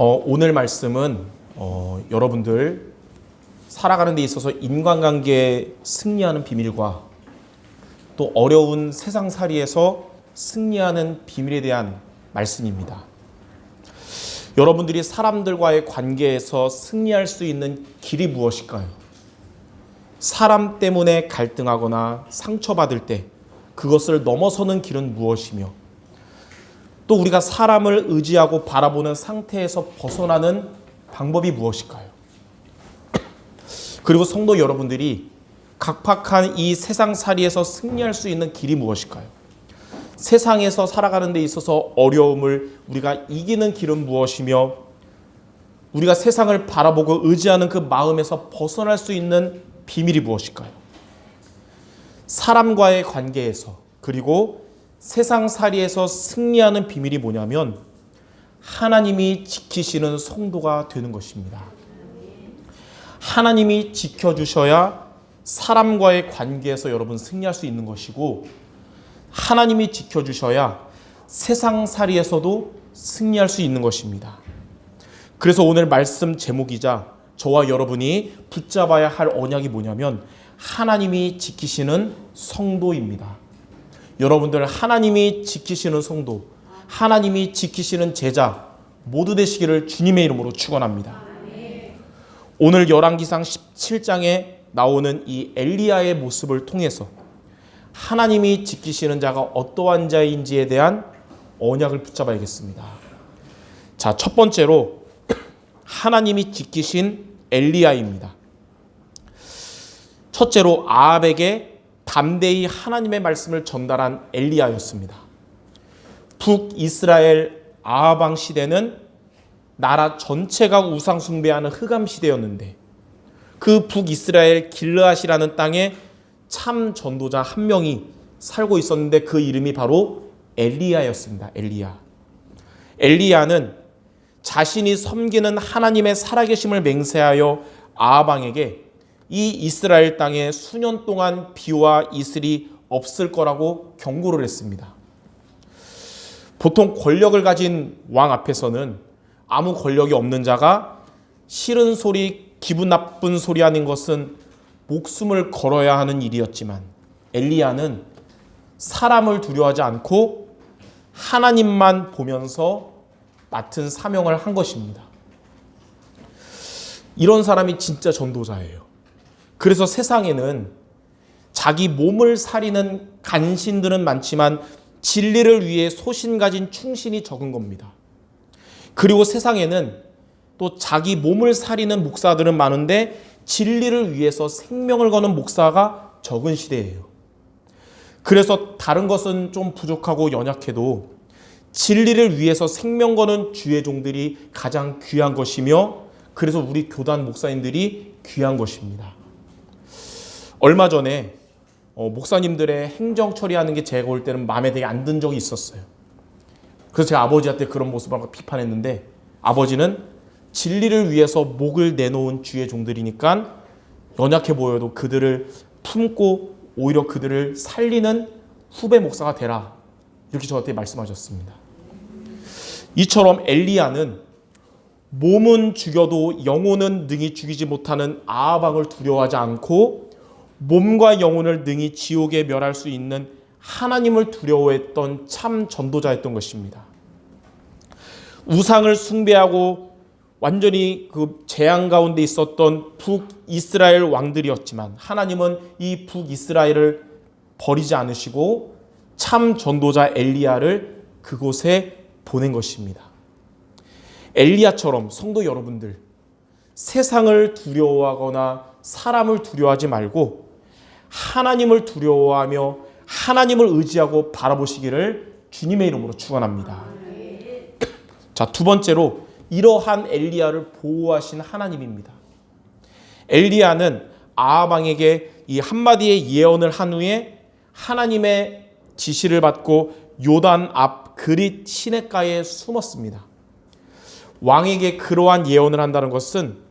어, 오늘 말씀은 어, 여러분들 살아가는 데 있어서 인간관계에 승리하는 비밀과 또 어려운 세상살이에서 승리하는 비밀에 대한 말씀입니다. 여러분들이 사람들과의 관계에서 승리할 수 있는 길이 무엇일까요? 사람 때문에 갈등하거나 상처받을 때 그것을 넘어서는 길은 무엇이며 또 우리가 사람을 의지하고 바라보는 상태에서 벗어나는 방법이 무엇일까요? 그리고 성도 여러분들이 각박한 이 세상살이에서 승리할 수 있는 길이 무엇일까요? 세상에서 살아가는 데 있어서 어려움을 우리가 이기는 길은 무엇이며 우리가 세상을 바라보고 의지하는 그 마음에서 벗어날 수 있는 비밀이 무엇일까요? 사람과의 관계에서 그리고 세상살이에서 승리하는 비밀이 뭐냐면 하나님이 지키시는 성도가 되는 것입니다. 하나님이 지켜주셔야 사람과의 관계에서 여러분 승리할 수 있는 것이고 하나님이 지켜주셔야 세상살이에서도 승리할 수 있는 것입니다. 그래서 오늘 말씀 제목이자 저와 여러분이 붙잡아야 할 언약이 뭐냐면 하나님이 지키시는 성도입니다. 여러분들 하나님이 지키시는 성도, 하나님이 지키시는 제자 모두 되시기를 주님의 이름으로 축원합니다. 오늘 열왕기상 17장에 나오는 이 엘리야의 모습을 통해서 하나님이 지키시는 자가 어떠한 자인지에 대한 언약을 붙잡아야겠습니다. 자, 첫 번째로 하나님이 지키신 엘리야입니다. 첫째로 아합에게 담대히 하나님의 말씀을 전달한 엘리야였습니다. 북이스라엘 아합왕 시대는 나라 전체가 우상 숭배하는 흑암 시대였는데 그 북이스라엘 길르앗이라는 땅에 참 전도자 한 명이 살고 있었는데 그 이름이 바로 엘리야였습니다. 엘리야. 엘리야는 자신이 섬기는 하나님의 살아계심을 맹세하여 아합왕에게 이 이스라엘 땅에 수년 동안 비와 이슬이 없을 거라고 경고를 했습니다. 보통 권력을 가진 왕 앞에서는 아무 권력이 없는 자가 싫은 소리, 기분 나쁜 소리 하는 것은 목숨을 걸어야 하는 일이었지만 엘리야는 사람을 두려워하지 않고 하나님만 보면서 맡은 사명을 한 것입니다. 이런 사람이 진짜 전도자예요. 그래서 세상에는 자기 몸을 사리는 간신들은 많지만 진리를 위해 소신 가진 충신이 적은 겁니다. 그리고 세상에는 또 자기 몸을 사리는 목사들은 많은데 진리를 위해서 생명을 거는 목사가 적은 시대예요. 그래서 다른 것은 좀 부족하고 연약해도 진리를 위해서 생명 거는 주의 종들이 가장 귀한 것이며 그래서 우리 교단 목사님들이 귀한 것입니다. 얼마 전에 어, 목사님들의 행정 처리하는 게 제가 올 때는 마음에 되게 안 든 적이 있었어요. 그래서 제가 아버지한테 그런 모습을 비판했는데 아버지는 진리를 위해서 목을 내놓은 주의 종들이니까 연약해 보여도 그들을 품고 오히려 그들을 살리는 후배 목사가 되라. 이렇게 저한테 말씀하셨습니다. 이처럼 엘리야는 몸은 죽여도 영혼은 능히 죽이지 못하는 아합왕을 두려워하지 않고 몸과 영혼을 능히 지옥에 멸할 수 있는 하나님을 두려워했던 참 전도자였던 것입니다. 우상을 숭배하고 완전히 그 재앙 가운데 있었던 북이스라엘 왕들이었지만 하나님은 이 북이스라엘을 버리지 않으시고 참 전도자 엘리야를 그곳에 보낸 것입니다. 엘리야처럼 성도 여러분들 세상을 두려워하거나 사람을 두려워하지 말고 하나님을 두려워하며 하나님을 의지하고 바라보시기를 주님의 이름으로 축원합니다. 자, 두 번째로 이러한 엘리야를 보호하신 하나님입니다. 엘리야는 아하방에게 이 한마디의 예언을 한 후에 하나님의 지시를 받고 요단 앞 그릿 시냇가에 숨었습니다. 왕에게 그러한 예언을 한다는 것은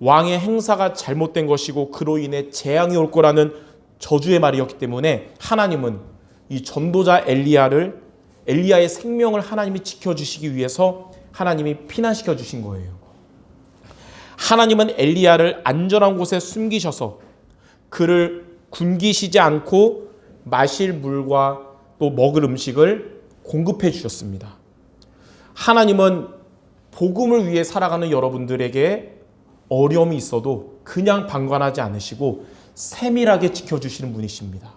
왕의 행사가 잘못된 것이고 그로 인해 재앙이 올 거라는 저주의 말이었기 때문에 하나님은 이 전도자 엘리야를 엘리야의 생명을 하나님이 지켜 주시기 위해서 하나님이 피난시켜 주신 거예요. 하나님은 엘리야를 안전한 곳에 숨기셔서 그를 굶기시지 않고 마실 물과 또 먹을 음식을 공급해 주셨습니다. 하나님은 복음을 위해 살아가는 여러분들에게 어려움이 있어도 그냥 방관하지 않으시고 세밀하게 지켜주시는 분이십니다.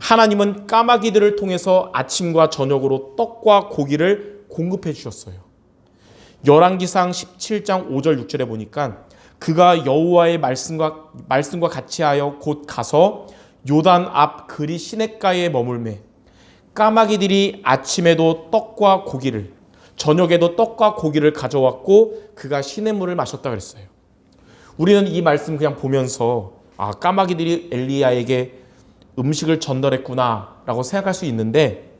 하나님은 까마귀들을 통해서 아침과 저녁으로 떡과 고기를 공급해 주셨어요. 열왕기상 17장 5절 6절에 보니까 그가 여호와의 말씀과 말씀과 같이 하여 곧 가서 요단 앞 그리 시냇가에 머물매 까마귀들이 아침에도 떡과 고기를 저녁에도 떡과 고기를 가져왔고 그가 시냇 물을 마셨다 그랬어요. 우리는 이 말씀 그냥 보면서 아 까마귀들이 엘리야에게 음식을 전달했구나라고 생각할 수 있는데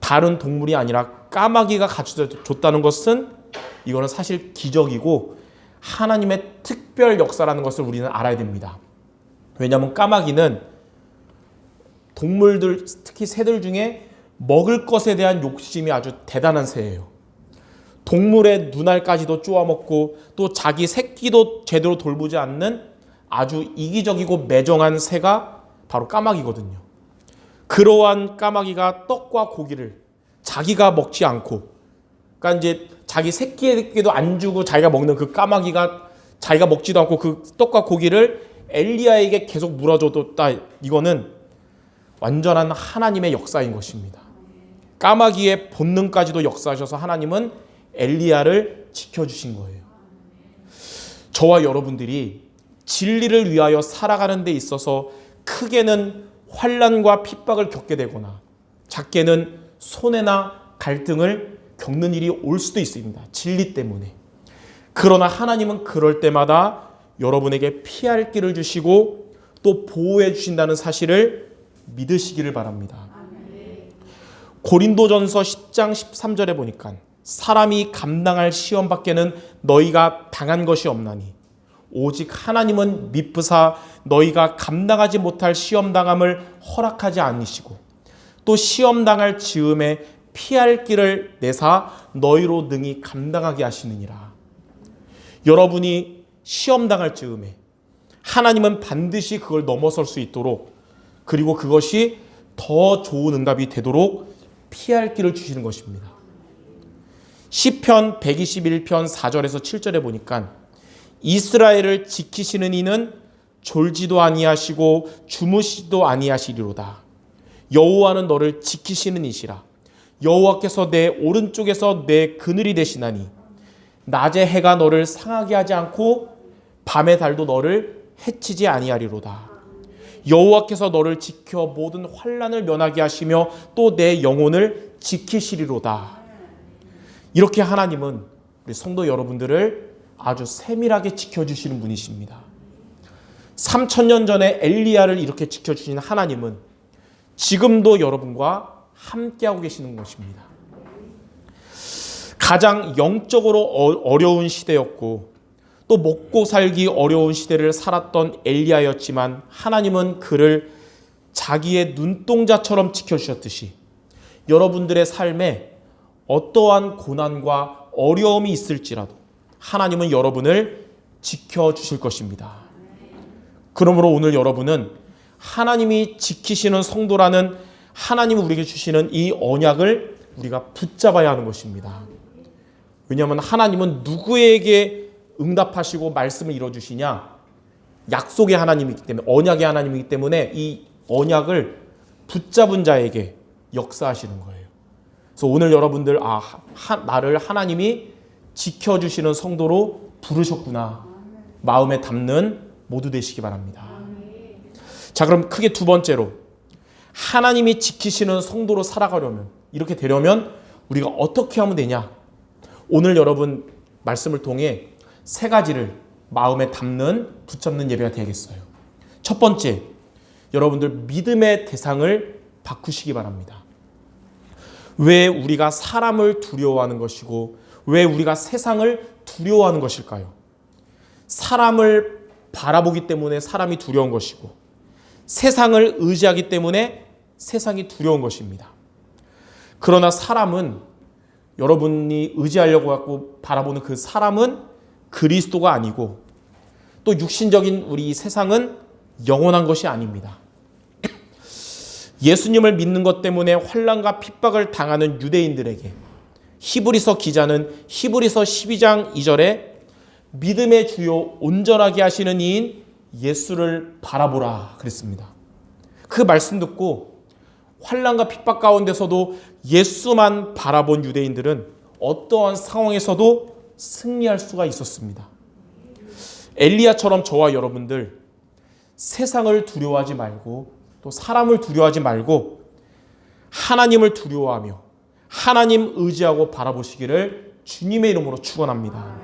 다른 동물이 아니라 까마귀가 가져다 줬다는 것은 이거는 사실 기적이고 하나님의 특별 역사라는 것을 우리는 알아야 됩니다. 왜냐하면 까마귀는 동물들 특히 새들 중에 먹을 것에 대한 욕심이 아주 대단한 새예요. 동물의 눈알까지도 쪼아먹고 또 자기 새끼도 제대로 돌보지 않는 아주 이기적이고 매정한 새가 바로 까마귀거든요. 그러한 까마귀가 떡과 고기를 자기가 먹지 않고 그러니까 이제 자기 새끼에게도 안 주고 자기가 먹는 그 까마귀가 자기가 먹지도 않고 그 떡과 고기를 엘리야에게 계속 물어줘도 이거는 완전한 하나님의 역사인 것입니다. 까마귀의 본능까지도 역사하셔서 하나님은 엘리야를 지켜주신 거예요. 저와 여러분들이 진리를 위하여 살아가는 데 있어서 크게는 환란과 핍박을 겪게 되거나 작게는 손해나 갈등을 겪는 일이 올 수도 있습니다. 진리 때문에. 그러나 하나님은 그럴 때마다 여러분에게 피할 길을 주시고 또 보호해 주신다는 사실을 믿으시기를 바랍니다. 고린도전서 10장 13절에 보니까 사람이 감당할 시험 밖에는 너희가 당한 것이 없나니 오직 하나님은 미쁘사 너희가 감당하지 못할 시험 당함을 허락하지 않으시고 또 시험 당할 즈음에 피할 길을 내사 너희로 능히 감당하게 하시느니라. 여러분이 시험 당할 즈음에 하나님은 반드시 그걸 넘어설 수 있도록 그리고 그것이 더 좋은 응답이 되도록 피할 길을 주시는 것입니다. 시편 121편 4절에서 7절에 보니까 이스라엘을 지키시는 이는 졸지도 아니하시고 주무시도 아니하시리로다. 여호와는 너를 지키시는 이시라. 여호와께서 내 오른쪽에서 내 그늘이 되시나니 낮에 해가 너를 상하게 하지 않고 밤의 달도 너를 해치지 아니하리로다. 여호와께서 너를 지켜 모든 환란을 면하게 하시며 또 내 영혼을 지키시리로다. 이렇게 하나님은 우리 성도 여러분들을 아주 세밀하게 지켜주시는 분이십니다. 3천년 전에 엘리야를 이렇게 지켜주신 하나님은 지금도 여러분과 함께하고 계시는 것입니다. 가장 영적으로 어, 어려운 시대였고 또 먹고 살기 어려운 시대를 살았던 엘리야였지만 하나님은 그를 자기의 눈동자처럼 지켜주셨듯이 여러분들의 삶에 어떠한 고난과 어려움이 있을지라도 하나님은 여러분을 지켜주실 것입니다. 그러므로 오늘 여러분은 하나님이 지키시는 성도라는 하나님이 우리에게 주시는 이 언약을 우리가 붙잡아야 하는 것입니다. 왜냐하면 하나님은 누구에게 응답하시고 말씀을 이뤄주시냐? 약속의 하나님이기 때문에, 언약의 하나님이기 때문에 이 언약을 붙잡은 자에게 역사하시는 거예요. 그래서 오늘 여러분들, 아, 하, 나를 하나님이 지켜주시는 성도로 부르셨구나. 마음에 담는 모두 되시기 바랍니다. 자, 그럼 크게 두 번째로 하나님이 지키시는 성도로 살아가려면 이렇게 되려면 우리가 어떻게 하면 되냐? 오늘 여러분 말씀을 통해 세 가지를 마음에 담는 붙잡는 예배가 되겠어요. 첫 번째, 여러분들 믿음의 대상을 바꾸시기 바랍니다. 왜 우리가 사람을 두려워하는 것이고 왜 우리가 세상을 두려워하는 것일까요? 사람을 바라보기 때문에 사람이 두려운 것이고 세상을 의지하기 때문에 세상이 두려운 것입니다. 그러나 사람은 여러분이 의지하려고 갖고 바라보는 그 사람은 그리스도가 아니고 또 육신적인 우리 이 세상은 영원한 것이 아닙니다. 예수님을 믿는 것 때문에 환란과 핍박을 당하는 유대인들에게 히브리서 기자는 히브리서 12장 2절에 믿음의 주요 온전하게 하시는 이인 예수를 바라보라 그랬습니다. 그 말씀 듣고 환란과 핍박 가운데서도 예수만 바라본 유대인들은 어떠한 상황에서도 승리할 수가 있었습니다. 엘리야처럼 저와 여러분들 세상을 두려워하지 말고 또 사람을 두려워하지 말고 하나님을 두려워하며 하나님 의지하고 바라보시기를 주님의 이름으로 축원합니다.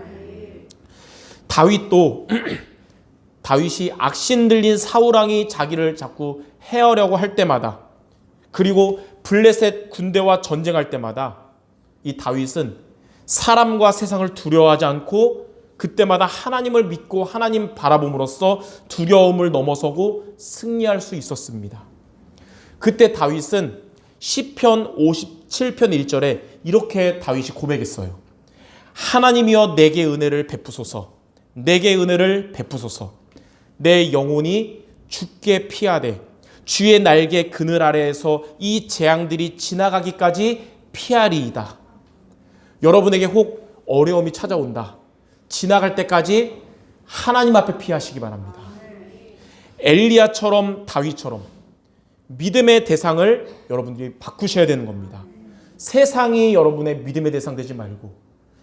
다윗도 다윗이 악신 들린 사울 왕이 자기를 자꾸 해하려고 할 때마다 그리고 블레셋 군대와 전쟁할 때마다 이 다윗은 사람과 세상을 두려워하지 않고 그때마다 하나님을 믿고 하나님 바라봄으로써 두려움을 넘어서고 승리할 수 있었습니다. 그때 다윗은 시편 57편 1절에 이렇게 다윗이 고백했어요. 하나님이여 내게 은혜를 베푸소서. 내게 은혜를 베푸소서. 내 영혼이 죽게 피하되 주의 날개 그늘 아래에서 이 재앙들이 지나가기까지 피하리이다. 여러분에게 혹 어려움이 찾아온다. 지나갈 때까지 하나님 앞에 피하시기 바랍니다. 엘리야처럼 다윗처럼 믿음의 대상을 여러분들이 바꾸셔야 되는 겁니다. 세상이 여러분의 믿음의 대상 되지 말고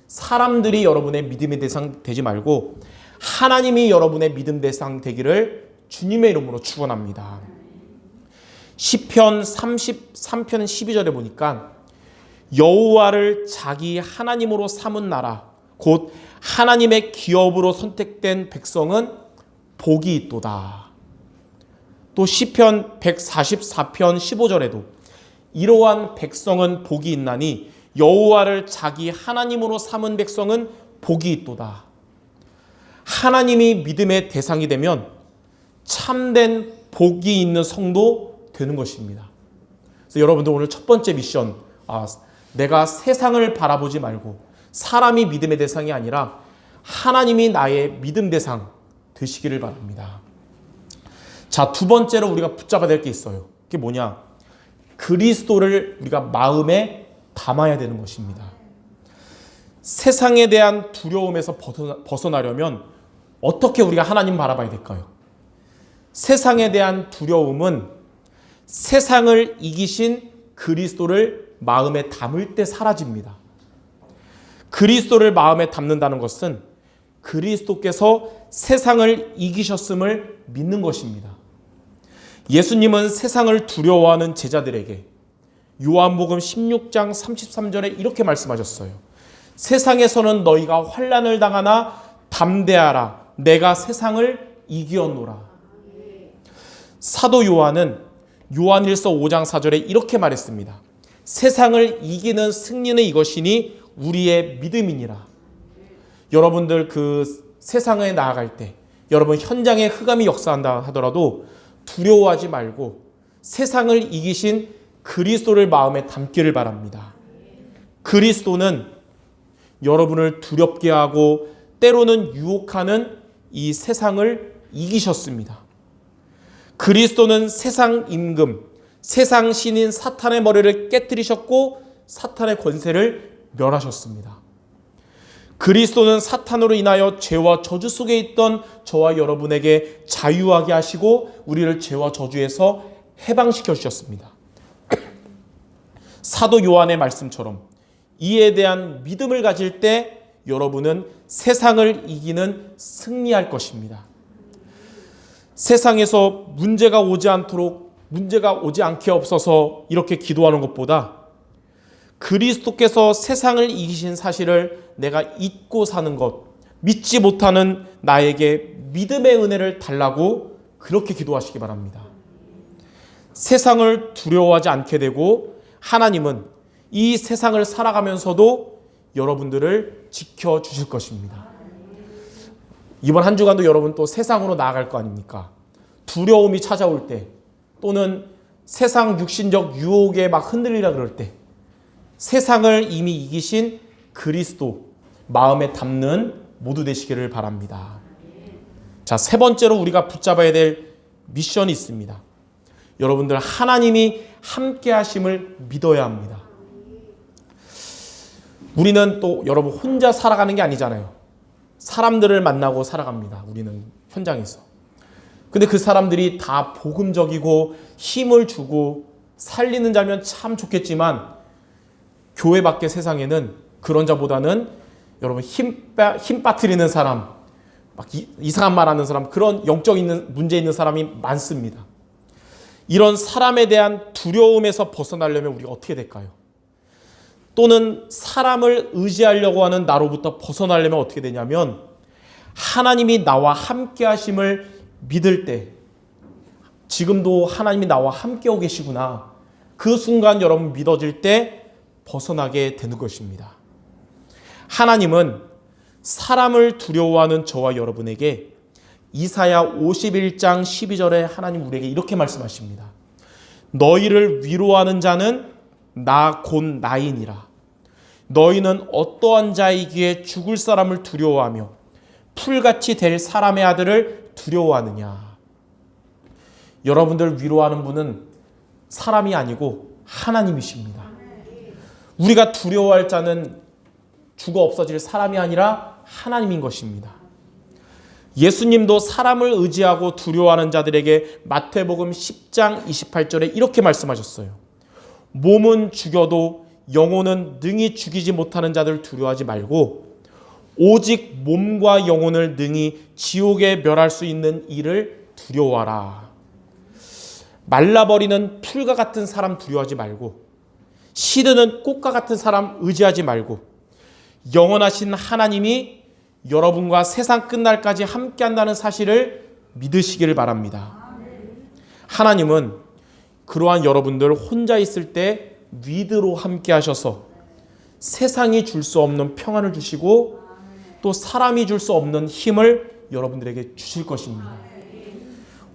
사람들이 여러분의 믿음의 대상 되지 말고 하나님이 여러분의 믿음 대상 되기를 주님의 이름으로 축원합니다. 시편 33편 12절에 보니까 여호와를 자기 하나님으로 삼은 나라 곧 하나님의 기업으로 선택된 백성은 복이 있도다. 또 시편 144편 15절에도 이러한 백성은 복이 있나니 여호와를 자기 하나님으로 삼은 백성은 복이 있도다. 하나님이 믿음의 대상이 되면 참된 복이 있는 성도 되는 것입니다. 그래서 여러분들 오늘 첫 번째 미션, 아, 내가 세상을 바라보지 말고 사람이 믿음의 대상이 아니라 하나님이 나의 믿음 대상 되시기를 바랍니다. 자, 두 번째로 우리가 붙잡아야 될 게 있어요. 그게 뭐냐? 그리스도를 우리가 마음에 담아야 되는 것입니다. 세상에 대한 두려움에서 벗어나 려면 어떻게 우리가 하나님 바라봐야 될까요? 세상에 대한 두려움은 세상을 이기신 그리스도를 마음에 담을 때 사라집니다. 그리스도를 마음에 담는다는 것은 그리스도께서 세상을 이기셨음을 믿는 것입니다. 예수님은 세상을 두려워하는 제자들에게 요한복음 16장 33절에 이렇게 말씀하셨어요. 세상에서는 너희가 환란을 당하나 담대하라. 내가 세상을 이기었노라. 사도 요한은 요한일서 5장 4절에 이렇게 말했습니다. 세상을 이기는 승리는 이것이니 우리의 믿음이니라. 여러분들 그 세상에 나아갈 때 여러분 현장에 흑암이 역사한다 하더라도 두려워하지 말고 세상을 이기신 그리스도를 마음에 담기를 바랍니다. 그리스도는 여러분을 두렵게 하고 때로는 유혹하는 이 세상을 이기셨습니다. 그리스도는 세상 임금, 세상 신인 사탄의 머리를 깨뜨리셨고 사탄의 권세를 멸하셨습니다. 그리스도는 사탄으로 인하여 죄와 저주 속에 있던 저와 여러분에게 자유하게 하시고 우리를 죄와 저주에서 해방시켜 주셨습니다. 사도 요한의 말씀처럼 이에 대한 믿음을 가질 때 여러분은 세상을 이기는 승리할 것입니다. 세상에서 문제가 오지 않도록 문제가 오지 않게 없어서 이렇게 기도하는 것보다 그리스도께서 세상을 이기신 사실을 내가 잊고 사는 것, 믿지 못하는 나에게 믿음의 은혜를 달라고 그렇게 기도하시기 바랍니다. 세상을 두려워하지 않게 되고 하나님은 이 세상을 살아가면서도 여러분들을 지켜 주실 것입니다. 이번 한 주간도 여러분 또 세상으로 나아갈 거 아닙니까? 두려움이 찾아올 때 또는 세상 육신적 유혹에 막 흔들리라 그럴 때 세상을 이미 이기신 그리스도 마음에 담는 모두 되시기를 바랍니다. 자, 세 번째로 우리가 붙잡아야 될 미션이 있습니다. 여러분들 하나님이 함께 하심을 믿어야 합니다. 우리는 또 여러분 혼자 살아가는 게 아니잖아요. 사람들을 만나고 살아갑니다. 우리는 현장에서. 근데 그 사람들이 다 복음적이고 힘을 주고 살리는 자면 참 좋겠지만 교회 밖의 세상에는 그런 자보다는 여러분 힘, 빠, 힘 빠뜨리는 사람, 막 이, 상한 말 하는 사람, 그런 영적 있는 문제 있는 사람이 많습니다. 이런 사람에 대한 두려움에서 벗어나려면 우리가 어떻게 될까요? 또는 사람을 의지하려고 하는 나로부터 벗어나려면 어떻게 되냐면 하나님이 나와 함께 하심을 믿을 때 지금도 하나님이 나와 함께 오 계시구나. 그 순간 여러분 믿어질 때 벗어나게 되는 것입니다. 하나님은 사람을 두려워하는 저와 여러분에게 이사야 51장 12절에 하나님 우리에게 이렇게 말씀하십니다. 너희를 위로하는 자는 나 곧 나이니라. 너희는 어떠한 자이기에 죽을 사람을 두려워하며 풀같이 될 사람의 아들을 두려워하느냐. 여러분들 위로하는 분은 사람이 아니고 하나님이십니다. 우리가 두려워할 자는 죽어 없어질 사람이 아니라 하나님인 것입니다. 예수님도 사람을 의지하고 두려워하는 자들에게 마태복음 10장 28절에 이렇게 말씀하셨어요. 몸은 죽여도 영혼은 능히 죽이지 못하는 자들 두려워하지 말고 오직 몸과 영혼을 능히 지옥에 멸할 수 있는 일을 두려워하라. 말라버리는 풀과 같은 사람 두려워하지 말고 시드는 꽃과 같은 사람 의지하지 말고 영원하신 하나님이 여러분과 세상 끝날까지 함께 한다는 사실을 믿으시기를 바랍니다. 하나님은 그러한 여러분들 혼자 있을 때 위드로 함께 하셔서 세상이 줄 수 없는 평안을 주시고 또 사람이 줄 수 없는 힘을 여러분들에게 주실 것입니다.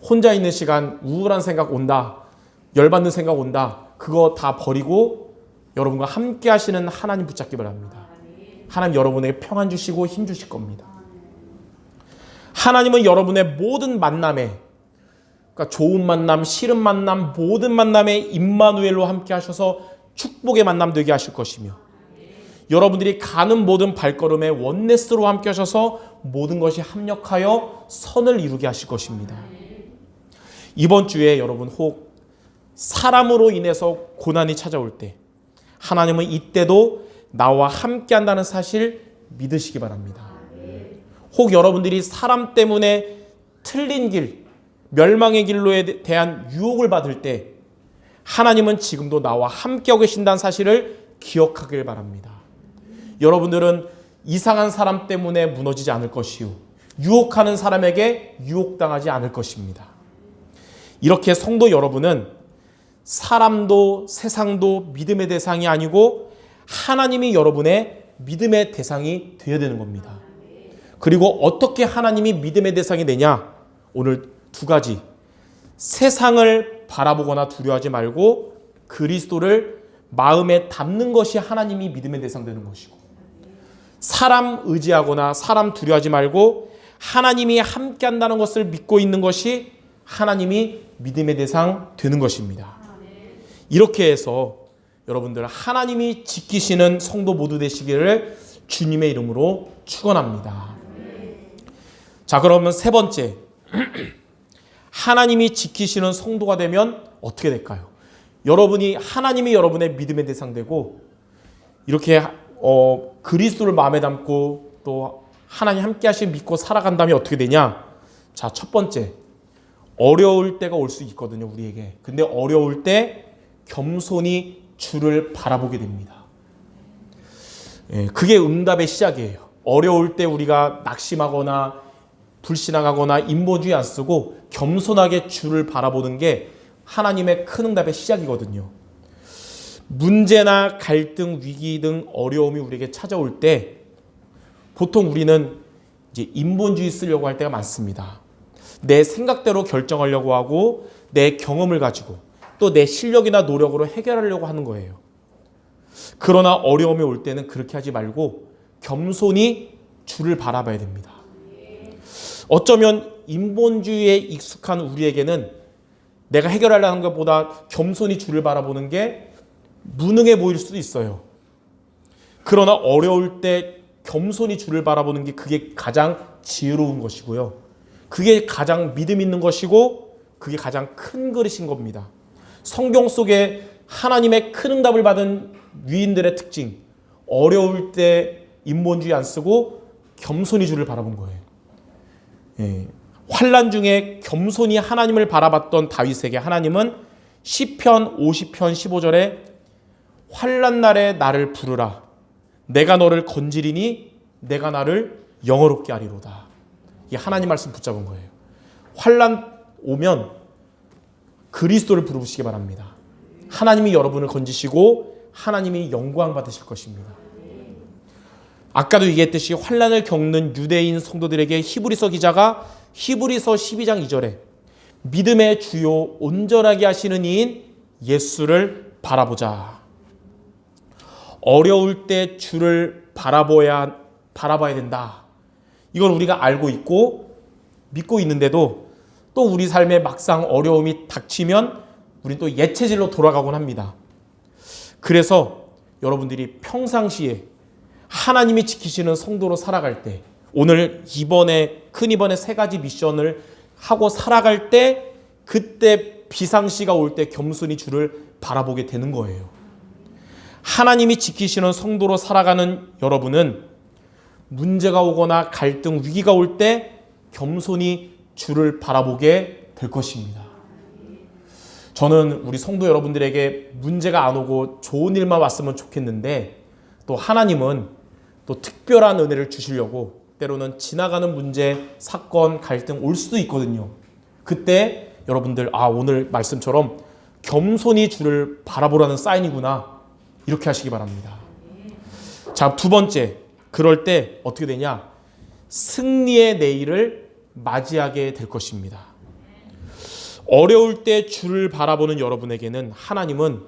혼자 있는 시간 우울한 생각 온다. 열받는 생각 온다. 그거 다 버리고 여러분과 함께 하시는 하나님 붙잡기 바랍니다. 하나님 여러분에게 평안 주시고 힘 주실 겁니다. 하나님은 여러분의 모든 만남에 그러니까 좋은 만남, 싫은 만남, 모든 만남에 임마누엘로 함께 하셔서 축복의 만남 되게 하실 것이며 여러분들이 가는 모든 발걸음에 원네스로 함께 하셔서 모든 것이 합력하여 선을 이루게 하실 것입니다. 이번 주에 여러분 혹 사람으로 인해서 고난이 찾아올 때 하나님은 이때도 나와 함께 한다는 사실 믿으시기 바랍니다. 혹 여러분들이 사람 때문에 틀린 길, 멸망의 길로에 대한 유혹을 받을 때 하나님은 지금도 나와 함께하고 계신다는 사실을 기억하길 바랍니다. 여러분들은 이상한 사람 때문에 무너지지 않을 것이요. 유혹하는 사람에게 유혹당하지 않을 것입니다. 이렇게 성도 여러분은 사람도 세상도 믿음의 대상이 아니고 하나님이 여러분의 믿음의 대상이 되어야 되는 겁니다. 그리고 어떻게 하나님이 믿음의 대상이 되냐? 오늘 두 가지. 세상을 바라보거나 두려워하지 말고 그리스도를 마음에 담는 것이 하나님이 믿음의 대상 되는 것이고 사람 의지하거나 사람 두려워하지 말고 하나님이 함께 한다는 것을 믿고 있는 것이 하나님이 믿음의 대상 되는 것입니다. 이렇게 해서 여러분들 하나님이 지키시는 성도 모두 되시기를 주님의 이름으로 축원합니다. 자, 그러면 세 번째. 하나님이 지키시는 성도가 되면 어떻게 될까요? 여러분이 하나님이 여러분의 믿음의 대상 되고 이렇게 어, 그리스도를 마음에 담고 또 하나님 함께 하시 믿고 살아간다면 어떻게 되냐? 자, 첫 번째. 어려울 때가 올 수 있거든요, 우리에게. 근데 어려울 때 겸손히 주를 바라보게 됩니다. 예, 그게 응답의 시작이에요. 어려울 때 우리가 낙심하거나 불신앙하거나 인본주의 안 쓰고 겸손하게 주를 바라보는 게 하나님의 큰 응답의 시작이거든요. 문제나 갈등, 위기 등 어려움이 우리에게 찾아올 때 보통 우리는 이제 인본주의 쓰려고 할 때가 많습니다. 내 생각대로 결정하려고 하고 내 경험을 가지고 또 내 실력이나 노력으로 해결하려고 하는 거예요. 그러나 어려움이 올 때는 그렇게 하지 말고 겸손히 주를 바라봐야 됩니다. 어쩌면 인본주의에 익숙한 우리에게는 내가 해결하려는 것보다 겸손히 주를 바라보는 게 무능해 보일 수도 있어요. 그러나 어려울 때 겸손히 주를 바라보는 게 그게 가장 지혜로운 것이고요. 그게 가장 믿음 있는 것이고 그게 가장 큰 그릇인 겁니다. 성경 속에 하나님의 큰 응답을 받은 위인들의 특징 어려울 때 인본주의 안 쓰고 겸손히 주를 바라본 거예요. 예. 환란 중에 겸손히 하나님을 바라봤던 다윗에게 하나님은 시편 50편 15절에 환란 날에 나를 부르라 내가 너를 건지리니 내가 나를 영어롭게 하리로다. 이 하나님 말씀 붙잡은 거예요. 환란 오면 그리스도를 부르시기 바랍니다. 하나님이 여러분을 건지시고 하나님이 영광 받으실 것입니다. 아까도 얘기했듯이 환란을 겪는 유대인 성도들에게 히브리서 기자가 히브리서 12장 2절에 믿음의 주요 온전하게 하시는 이인 예수를 바라보자. 어려울 때 주를 바라봐야 바라봐야 된다. 이걸 우리가 알고 있고 믿고 있는데도 또 우리 삶에 막상 어려움이 닥치면 우린 또 예체질로 돌아가곤 합니다. 그래서 여러분들이 평상시에 하나님이 지키시는 성도로 살아갈 때 오늘 이번에 큰 이번에 세 가지 미션을 하고 살아갈 때 그때 비상시가 올 때 겸손히 주를 바라보게 되는 거예요. 하나님이 지키시는 성도로 살아가는 여러분은 문제가 오거나 갈등, 위기가 올 때 겸손히 주를 바라보게 될 것입니다. 저는 우리 성도 여러분들에게 문제가 안 오고 좋은 일만 왔으면 좋겠는데 또 하나님은 또 특별한 은혜를 주시려고 때로는 지나가는 문제, 사건, 갈등 올 수도 있거든요. 그때 여러분들 아 오늘 말씀처럼 겸손히 주를 바라보라는 사인이구나 이렇게 하시기 바랍니다. 자 두 번째 그럴 때 어떻게 되냐 승리의 내일을 맞이하게 될 것입니다. 어려울 때 주를 바라보는 여러분에게는 하나님은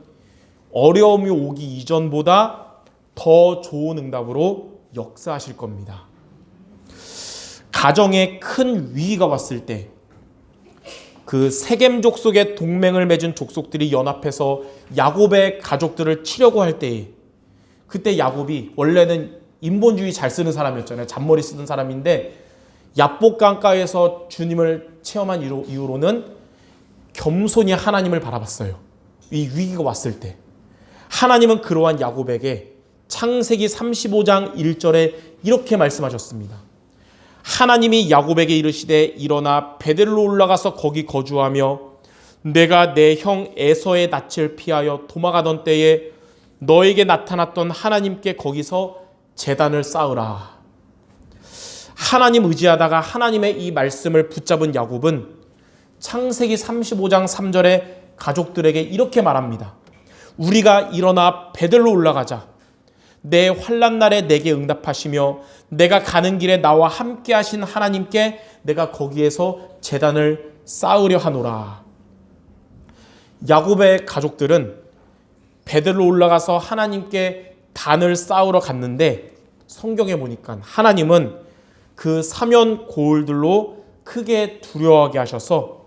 어려움이 오기 이전보다 더 좋은 응답으로 역사하실 겁니다. 가정에 큰 위기가 왔을 때 그 세겜 족속의 동맹을 맺은 족속들이 연합해서 야곱의 가족들을 치려고 할 때에 그때 야곱이 원래는 인본주의 잘 쓰는 사람이었잖아요. 잔머리 쓰는 사람인데 야복강가에서 주님을 체험한 이후로는 겸손히 하나님을 바라봤어요. 이 위기가 왔을 때 하나님은 그러한 야곱에게 창세기 35장 1절에 이렇게 말씀하셨습니다. 하나님이 야곱에게 이르시되 일어나 베델로 올라가서 거기 거주하며 내가 내 형 에서의 낯을 피하여 도망가던 때에 너에게 나타났던 하나님께 거기서 재단을 쌓으라. 하나님 의지하다가 하나님의 이 말씀을 붙잡은 야곱은 창세기 35장 3절에 가족들에게 이렇게 말합니다. 우리가 일어나 베델로 올라가자. 내 환란 날에 내게 응답하시며 내가 가는 길에 나와 함께 하신 하나님께 내가 거기에서 재단을 쌓으려 하노라. 야곱의 가족들은 베델로 올라가서 하나님께 단을 쌓으러 갔는데 성경에 보니까 하나님은 그 사면 고울들로 크게 두려워하게 하셔서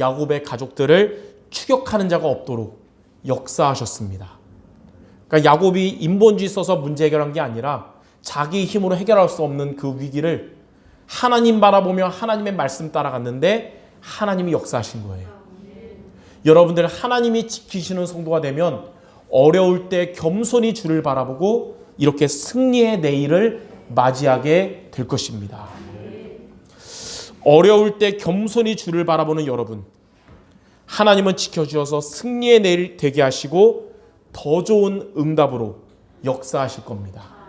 야곱의 가족들을 추격하는 자가 없도록 역사하셨습니다. 그러니까 야곱이 인본주의 써서 문제 해결한 게 아니라 자기 힘으로 해결할 수 없는 그 위기를 하나님 바라보며 하나님의 말씀 따라갔는데 하나님이 역사하신 거예요. 여러분들 하나님이 지키시는 성도가 되면 어려울 때 겸손히 주를 바라보고 이렇게 승리의 내일을 맞이하게 될 것입니다. 어려울 때 겸손히 주를 바라보는 여러분, 하나님은 지켜주셔서 승리의 내일 되게 하시고 더 좋은 응답으로 역사하실 겁니다.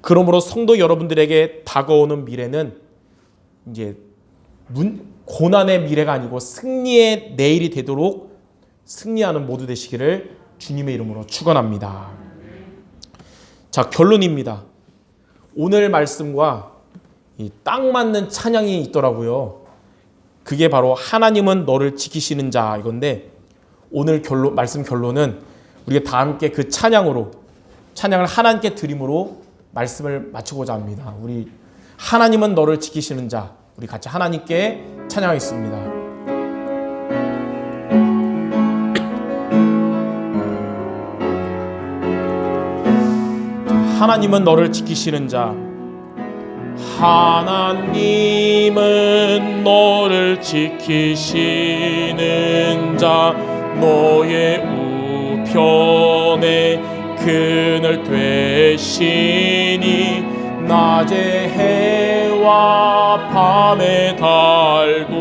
그러므로 성도 여러분들에게 다가오는 미래는 이제 문, 고난의 미래가 아니고 승리의 내일이 되도록 승리하는 모두 되시기를 주님의 이름으로 축원합니다. 자 결론입니다. 오늘 말씀과 딱 맞는 찬양이 있더라고요. 그게 바로 하나님은 너를 지키시는 자 이건데 오늘 결론 말씀 결론은 우리가 다 함께 그 찬양으로 찬양을 하나님께 드림으로 말씀을 마치고자 합니다. 우리 하나님은 너를 지키시는 자 우리 같이 하나님께 찬양하겠습니다. 하나님은 너를 지키시는 자. 하나님은 너를 지키시는 자. 너의 우편에 그늘 되시니 낮의 해와 밤의 달도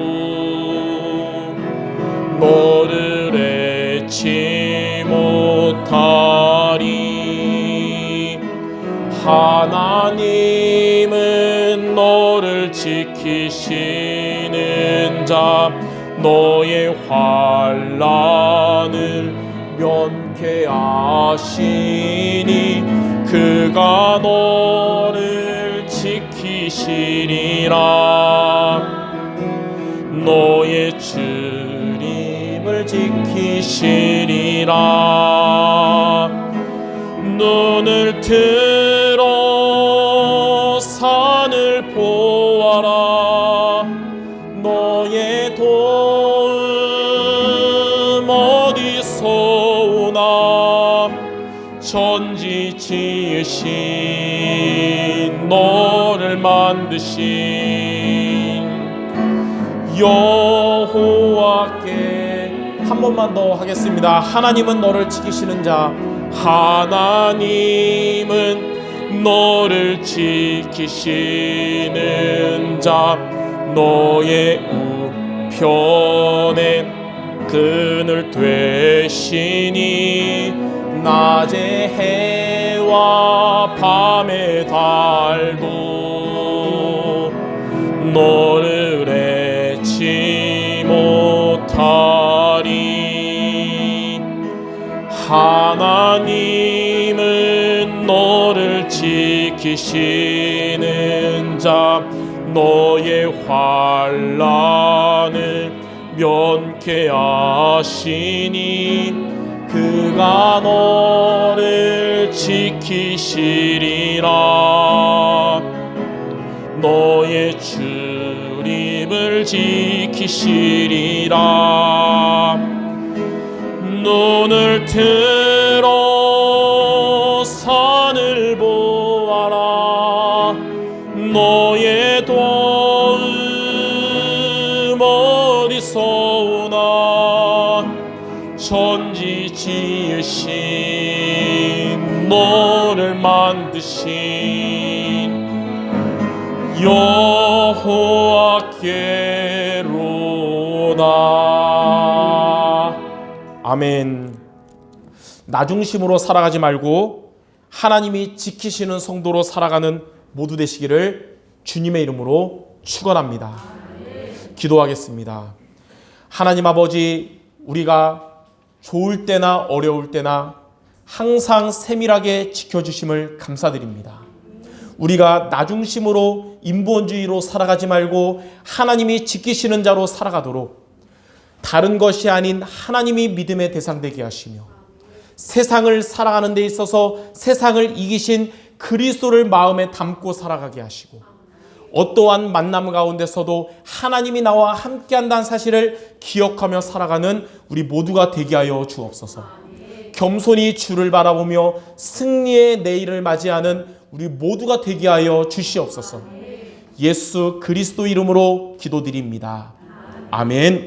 너를 잊지 못하 하나님은 너를 지키시는 자 너의 환란을 면케 하시니 그가 너를 지키시리라. 너의 주림을 지키시리라. 눈을 들 천지 지으신 너를 만드신 여호와께 한 번만 더 하겠습니다. 하나님은 너를 지키시는 자 하나님은 너를 지키시는 자 너의 우편에 그늘 되시니 낮의 해와 밤의 달도 너를 잊지 못하리. 하나님은 너를 지키시는 자 너의 환란을 면케 하시니 그가 너를 지키시리라. 너의 주림을 지키시리라. 눈을 들어 여호와께로다 아멘 나 중심으로 살아가지 말고 하나님이 지키시는 성도로 살아가는 모두 되시기를 주님의 이름으로 축원합니다. 기도하겠습니다. 하나님 아버지 우리가 좋을 때나 어려울 때나 항상 세밀하게 지켜주심을 감사드립니다. 우리가 나 중심으로 인본주의로 살아가지 말고 하나님이 지키시는 자로 살아가도록 다른 것이 아닌 하나님이 믿음의 대상 되게 하시며 세상을 살아가는 데 있어서 세상을 이기신 그리스도를 마음에 담고 살아가게 하시고 어떠한 만남 가운데서도 하나님이 나와 함께 한다는 사실을 기억하며 살아가는 우리 모두가 되게 하여 주옵소서. 겸손히 주를 바라보며 승리의 내일을 맞이하는 우리 모두가 되게 하여 주시옵소서. 예수 그리스도 이름으로 기도드립니다. 아멘.